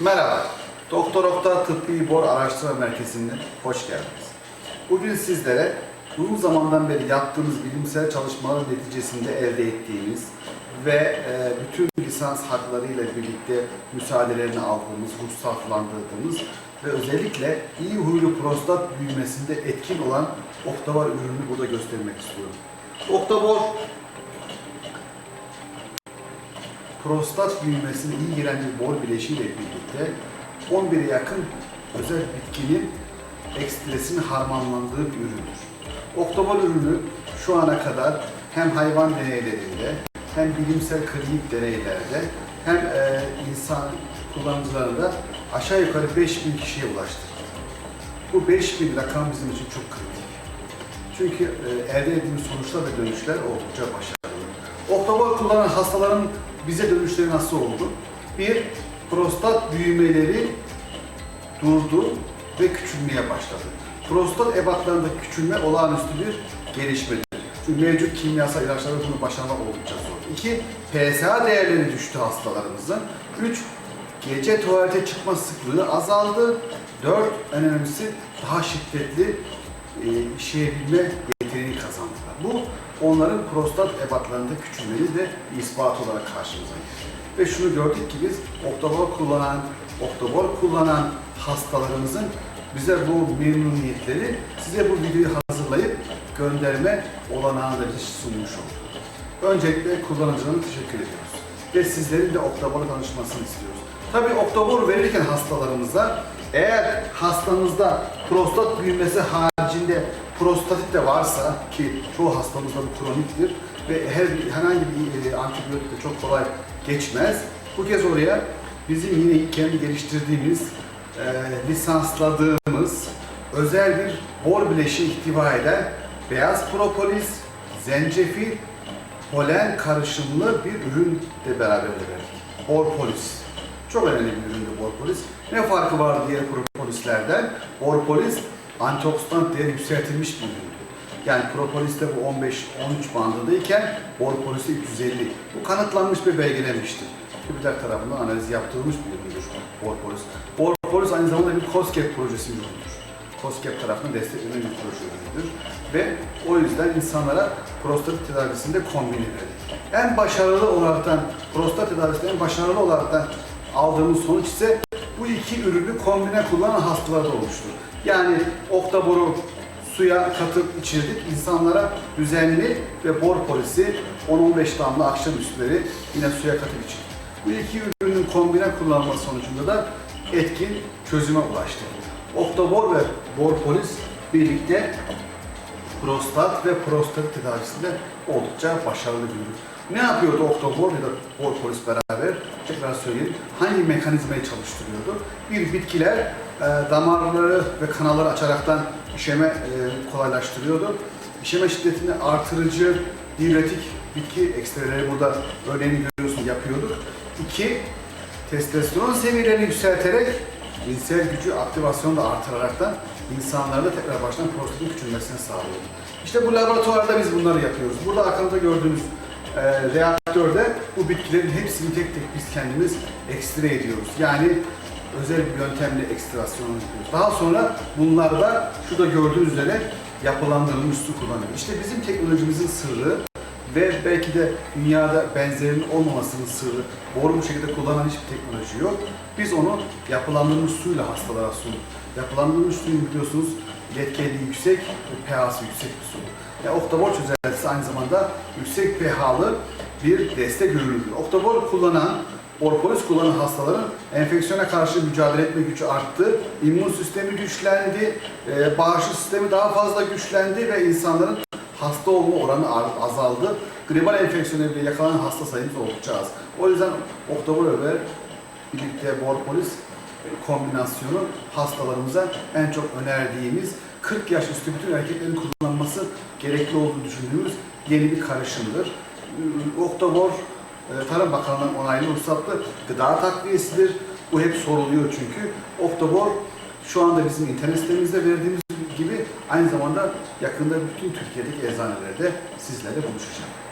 Merhaba, Doktor Okta Tıbbi Bor Araştırma Merkezi'ne hoş geldiniz. Bugün sizlere uzun zamandan beri yaptığımız bilimsel çalışmalar neticesinde elde ettiğimiz ve e, bütün lisans haklarıyla birlikte müsaadelerini aldığımız, ruhsatlandırdığımız ve özellikle iyi huylu prostat büyümesinde etkin olan Oktavar ürününü burada göstermek istiyorum. Oktabor prostat büyümesine iyi gelen bir bor bileşiğiyle birlikte 11'e yakın özel bitkinin ekstresinin harmanlandığı bir üründür. Oktobor ürünü şu ana kadar hem hayvan deneylerinde hem bilimsel klinik deneylerde hem e, insan kullanıcılarında aşağı yukarı 5000 kişiye ulaştırdı. Bu 5000 rakam bizim için çok kritik. Çünkü e, elde ettiğimiz sonuçlar ve dönüşler oldukça başarılı. Oktobor kullanan hastaların bize dönüşleri nasıl oldu? Bir, prostat büyümeleri durdu ve küçülmeye başladı. Prostat ebatlarında küçülme olağanüstü bir gelişmedir. Çünkü mevcut kimyasal ilaçlarda bunu başarmak oldukça zor. İki, PSA değerleri düştü hastalarımızın. Üç, gece tuvalete çıkma sıklığı azaldı. Dört, en önemlisi daha şiddetli e, işeyebilme yeteneğini kazandılar. Bu onların prostat ebatlarında küçülmeyi de ispat olarak karşımıza geldi. Ve şunu gördük ki biz oktobor kullanan, oktobor kullanan hastalarımızın bize bu memnuniyetleri size bu videoyu hazırlayıp gönderme olanağını da biz sunmuş olduk. Öncelikle kullanıcılarına teşekkür ediyoruz. Ve sizlerin de oktoborla tanışmasını istiyoruz. Tabii oktobor verirken hastalarımıza eğer hastanızda prostat büyümesi haricinde prostatit de varsa ki çoğu hastamızda bu kroniktir ve her herhangi bir e, antibiyotik de çok kolay geçmez. Bu kez oraya bizim yine kendi geliştirdiğimiz, e, lisansladığımız özel bir bor bileşiği ihtiva eden beyaz propolis, zencefil, polen karışımlı bir ürün de beraber verdik. Borpolis. Çok önemli bir üründü Borpolis. Ne farkı var diğer propolislerden? Borpolis antioksidan değeri yükseltilmiş bir üründü. Yani propoliste bu 15-13 bandındayken Borpolis'te 350. Bu kanıtlanmış ve belgelenmiştir. TÜBİTAK tarafından analiz yaptırılmış bir üründür Borpolis. Borpolis aynı zamanda bir COSGAP projesi ürünüdür. COSGAP tarafından desteklenen bir proje ürünüdür. Ve o yüzden insanlara prostat tedavisinde kombine verdik. En başarılı olaraktan, prostat tedavisinde en başarılı olaraktan aldığımız sonuç ise bu iki ürünü kombine kullanan hastalarda olmuştur. Yani oktaboru suya katıp içirdik. İnsanlara düzenli ve bor polisi 10-15 damla akşamüstleri yine suya katıp içirdik. Bu iki ürünün kombine kullanılması sonucunda da etkin çözüme ulaştı. Oktobor ve bor polis birlikte prostat ve prostat tedavisinde oldukça başarılı bir ürün. Ne yapıyordu Oktobor ya da Bor Polis beraber? Tekrar söyleyeyim. Hangi mekanizmayı çalıştırıyordu? Bir bitkiler e, damarları ve kanalları açaraktan işeme e, kolaylaştırıyordu. İşeme şiddetini artırıcı, diüretik bitki ekstreleri burada örneğini görüyorsun yapıyorduk. İki, testosteron seviyelerini yükselterek cinsel gücü aktivasyonu da artıraraktan insanlarda tekrar baştan prostatın küçülmesini sağlıyor. İşte bu laboratuvarda biz bunları yapıyoruz. Burada arkamda gördüğünüz e, reaktörde bu bitkilerin hepsini tek tek biz kendimiz ekstre ediyoruz. Yani özel bir yöntemle ekstrasyon yapıyoruz. Daha sonra bunlarda şurada gördüğünüz üzere yapılandırılmış su kullanıyoruz. İşte bizim teknolojimizin sırrı ve belki de dünyada benzerinin olmamasının sırrı, doğru bir şekilde kullanan hiçbir teknoloji yok. Biz onu yapılandırılmış suyla hastalara sunduk. Yapılandırılmış suyun biliyorsunuz iletkeliği yüksek pH'sı yüksek bir su. Yani Octavor çözeltisi aynı zamanda yüksek pH'lı bir destek ürünüdür. Octavor kullanan, Orpolis kullanan hastaların enfeksiyona karşı mücadele etme gücü arttı, immün sistemi güçlendi, e, bağışıklık sistemi daha fazla güçlendi ve insanların hasta olma oranı azaldı. Gribal enfeksiyona bile yakalanan hasta sayımız oldukça az. O yüzden Octavor ve birlikte Borpolis kombinasyonu hastalarımıza en çok önerdiğimiz 40 yaş üstü bütün erkeklerin kullanması gerekli olduğunu düşündüğümüz yeni bir karışımdır. Octavor e, Tarım Bakanlığı'nın onaylı ruhsatlı gıda takviyesidir. Bu hep soruluyor çünkü. Octavor şu anda bizim internet sitemizde verdiğimiz gibi aynı zamanda yakında bütün Türkiye'deki eczanelerde sizlerle buluşacak.